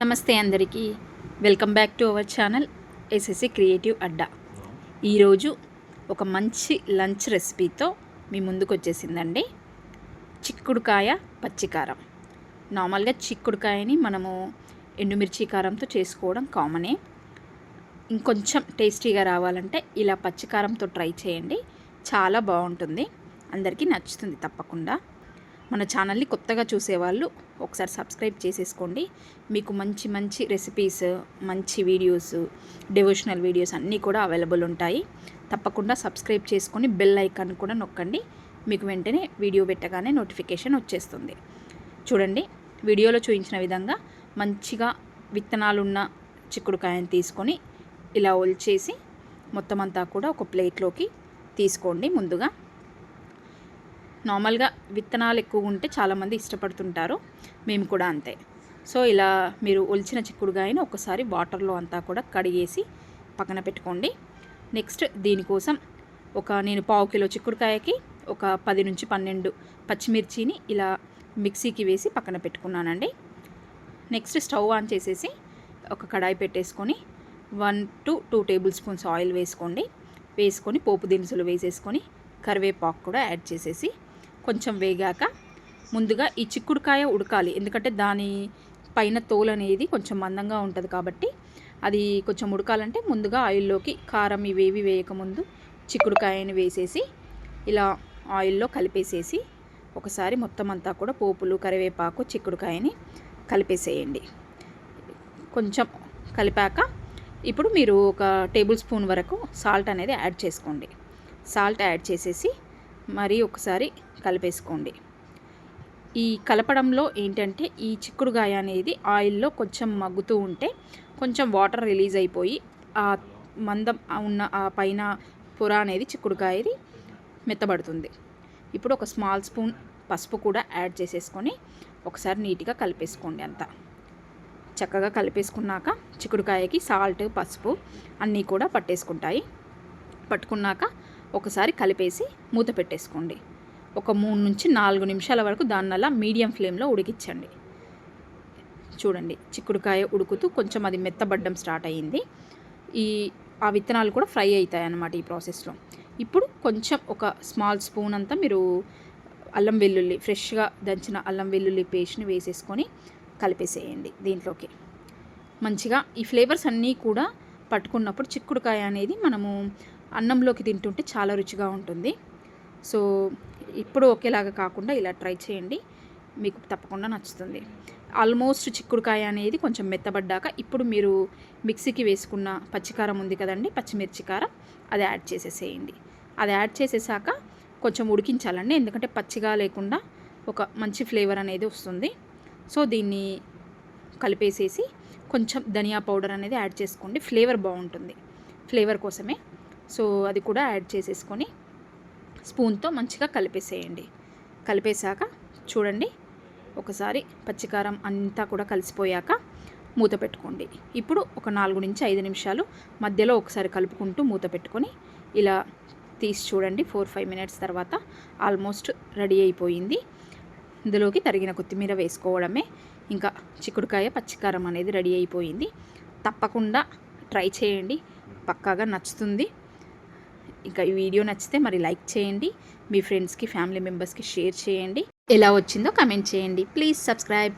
నమస్తే అందరికీ. Welcome back to our channel SSC creative Adda. ఈరోజు ఒక మంచి లంచ్ రెసిపీతో మీ ముందుకు వచ్చేసిందండి చిక్కుడుకాయ పచ్చికారం. నార్మల్గా చిక్కుడుకాయని మనము ఎండుమిర్చి కారంతో చేసుకోవడం కామనే. ఇంకొంచెం టేస్టీగా రావాలంటే ఇలా పచ్చికారంతో ట్రై చేయండి. చాలా బాగుంటుంది. అందరికీ నచ్చుతుంది తప్పకుండా. మన ఛానల్ని కొత్తగా చూసేవాళ్ళు ఒకసారి సబ్స్క్రైబ్ చేసేసుకోండి. మీకు మంచి మంచి రెసిపీస్ మంచి వీడియోస్ డివోషనల్ వీడియోస్ అన్నీ కూడా అవైలబుల్ ఉంటాయి. తప్పకుండా సబ్స్క్రైబ్ చేసుకొని బెల్ ఐకాన్ కూడా నొక్కండి. మీకు వెంటనే వీడియో పెట్టగానే నోటిఫికేషన్ వచ్చేస్తుంది. చూడండి వీడియోలో చూపించిన విధంగా మంచిగా విత్తనాలున్న చిక్కుడుకాయని తీసుకొని ఇలా ఒల్చేసి మొత్తం అంతా కూడా ఒక ప్లేట్లోకి తీసుకోండి ముందుగా. నార్మల్గా విత్తనాలు ఎక్కువ ఉంటే చాలామంది ఇష్టపడుతుంటారు. మేము కూడా అంతే. సో ఇలా మీరు ఒలిచిన చిక్కుడుగాయని ఒకసారి వాటర్లో అంతా కూడా కడిగేసి పక్కన పెట్టుకోండి. నెక్స్ట్ దీనికోసం ఒక నేను పావు కిలో చిక్కుడుకాయకి ఒక పది నుంచి పన్నెండు పచ్చిమిర్చిని ఇలా మిక్సీకి వేసి పక్కన పెట్టుకున్నానండి. నెక్స్ట్ స్టవ్ ఆన్ చేసేసి ఒక కడాయి పెట్టేసుకొని one to two tablespoons oil వేసుకోండి. వేసుకొని పోపు దినుసులు వేసేసుకొని కరివేపాకు కూడా యాడ్ చేసేసి కొంచెం వేగాక ముందుగా ఈ చిక్కుడుకాయ ఉడకాలి. ఎందుకంటే దాని పైన తోలు అనేది కొంచెం మందంగా ఉంటుంది కాబట్టి అది కొంచెం ఉడకాలంటే ముందుగా ఆయిల్లోకి కారం ఇవేవి వేయకముందు చిక్కుడుకాయని వేసేసి ఇలా ఆయిల్లో కలిపేసేసి ఒకసారి మొత్తం అంతా కూడా పోపులు కరివేపాకు చిక్కుడుకాయని కలిపేసేయండి. కొంచెం కలిపాక ఇప్పుడు మీరు ఒక టేబుల్ స్పూన్ వరకు సాల్ట్ అనేది యాడ్ చేసుకోండి. సాల్ట్ యాడ్ చేసేసి మరీ ఒకసారి కలిపేసుకోండి. ఈ కలపడంలో ఏంటంటే ఈ చిక్కుడుగాయ అనేది ఆయిల్లో కొంచెం మగ్గుతూ ఉంటే కొంచెం వాటర్ రిలీజ్ అయిపోయి ఆ మందం ఉన్న ఆ పైన పొర అనేది చిక్కుడుకాయది మెత్తబడుతుంది. ఇప్పుడు ఒక స్మాల్ స్పూన్ పసుపు కూడా యాడ్ చేసేసుకొని ఒకసారి నీట్గా కలిపేసుకోండి అంతా. చక్కగా కలిపేసుకున్నాక చిక్కుడుకాయకి సాల్ట్ పసుపు అన్నీ కూడా పట్టేసుకుంటాయి. పట్టుకున్నాక ఒకసారి కలిపేసి మూత పెట్టేసుకోండి. ఒక మూడు నుంచి నాలుగు నిమిషాల వరకు దాన్నలా మీడియం ఫ్లేమ్లో ఉడికించండి. చూడండి చిక్కుడుకాయ ఉడుకుతూ కొంచెం అది మెత్తబడ్డం స్టార్ట్ అయ్యింది. ఈ ఆ విత్తనాలు కూడా ఫ్రై అవుతాయి అన్నమాట ఈ ప్రాసెస్లో. ఇప్పుడు కొంచెం ఒక స్మాల్ స్పూన్ అంతా మీరు అల్లం వెల్లుల్లి ఫ్రెష్గా దంచిన అల్లం వెల్లుల్లి పేస్ట్ని వేసేసుకొని కలిపేసేయండి దీంట్లోకి. మంచిగా ఈ ఫ్లేవర్స్ అన్నీ కూడా పట్టుకున్నప్పుడు చిక్కుడుకాయ అనేది మనము అన్నంలోకి తింటుంటే చాలా రుచిగా ఉంటుంది. సో ఇప్పుడు ఒకేలాగా కాకుండా ఇలా ట్రై చేయండి. మీకు తప్పకుండా నచ్చుతుంది. ఆల్మోస్ట్ చిక్కుడుకాయ అనేది కొంచెం మెత్తబడ్డాక ఇప్పుడు మీరు మిక్సీకి వేసుకున్న పచ్చికారం ఉంది కదండి పచ్చిమిర్చి కారం అది యాడ్ చేసేసేయండి. అది యాడ్ చేసేసాక కొంచెం ఉడికించాలండి. ఎందుకంటే పచ్చిగా లేకుండా ఒక మంచి ఫ్లేవర్ అనేది వస్తుంది. సో దీన్ని కలిపేసేసి కొంచెం ధనియా పౌడర్ అనేది యాడ్ చేసుకోండి. ఫ్లేవర్ బాగుంటుంది. ఫ్లేవర్ కోసమే సో అది కూడా యాడ్ చేసేసుకొని స్పూన్తో మంచిగా కలిపేసేయండి. కలిపేశాక చూడండి ఒకసారి పచ్చికారం అంతా కూడా కలిసిపోయాక మూత పెట్టుకోండి. ఇప్పుడు ఒక నాలుగు నుంచి ఐదు నిమిషాలు మధ్యలో ఒకసారి కలుపుకుంటూ మూత పెట్టుకొని ఇలా తీసి చూడండి ఫోర్ ఫైవ్ మినిట్స్ తర్వాత ఆల్మోస్ట్ రెడీ అయిపోయింది. ఇందులోకి తరిగిన కొత్తిమీర వేసుకోవడమే. ఇంకా చిక్కుడుకాయ పచ్చికారం అనేది రెడీ అయిపోయింది. తప్పకుండా ట్రై చేయండి. పక్కాగా నచ్చుతుంది. ఇంకా ఈ వీడియో నచ్చితే మరి లైక్ చేయండి మీ ఫ్రెండ్స్కి ఫ్యామిలీ మెంబర్స్కి షేర్ చేయండి. ఎలా వచ్చిందో కమెంట్ చేయండి. Please subscribe